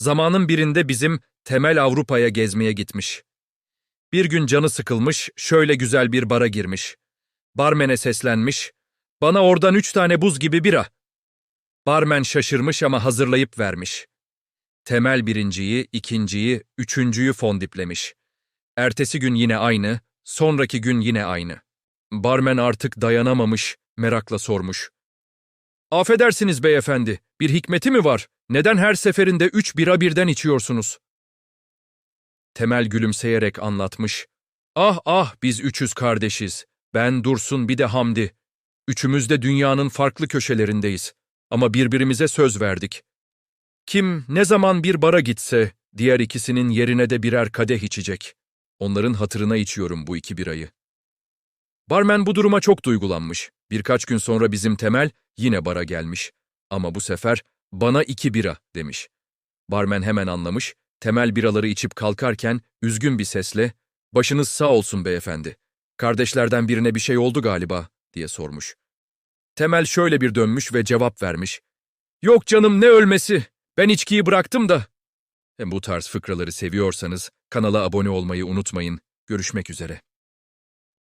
Zamanın birinde bizim Temel Avrupa'ya gezmeye gitmiş. Bir gün canı sıkılmış, şöyle güzel bir bara girmiş. Barmen'e seslenmiş, bana oradan üç tane buz gibi bira. Barmen şaşırmış ama hazırlayıp vermiş. Temel birinciyi, ikinciyi, üçüncüyü fondiplemiş. Ertesi gün yine aynı, sonraki gün yine aynı. Barmen artık dayanamamış, merakla sormuş. Affedersiniz beyefendi, bir hikmeti mi var? Neden her seferinde üç bira birden içiyorsunuz? Temel gülümseyerek anlatmış. Ah ah biz üçüz kardeşiz. Ben Dursun bir de Hamdi. Üçümüz de dünyanın farklı köşelerindeyiz. Ama birbirimize söz verdik. Kim ne zaman bir bara gitse, diğer ikisinin yerine de birer kadeh içecek. Onların hatırına içiyorum bu iki birayı. Barmen bu duruma çok duygulanmış. Birkaç gün sonra bizim Temel yine bara gelmiş. Ama bu sefer bana iki bira demiş. Barmen hemen anlamış, Temel biraları içip kalkarken üzgün bir sesle ''Başınız sağ olsun beyefendi. Kardeşlerden birine bir şey oldu galiba.'' diye sormuş. Temel şöyle bir dönmüş ve cevap vermiş. ''Yok canım ne ölmesi. Ben içkiyi bıraktım da.'' Hem bu tarz fıkraları seviyorsanız kanala abone olmayı unutmayın. Görüşmek üzere.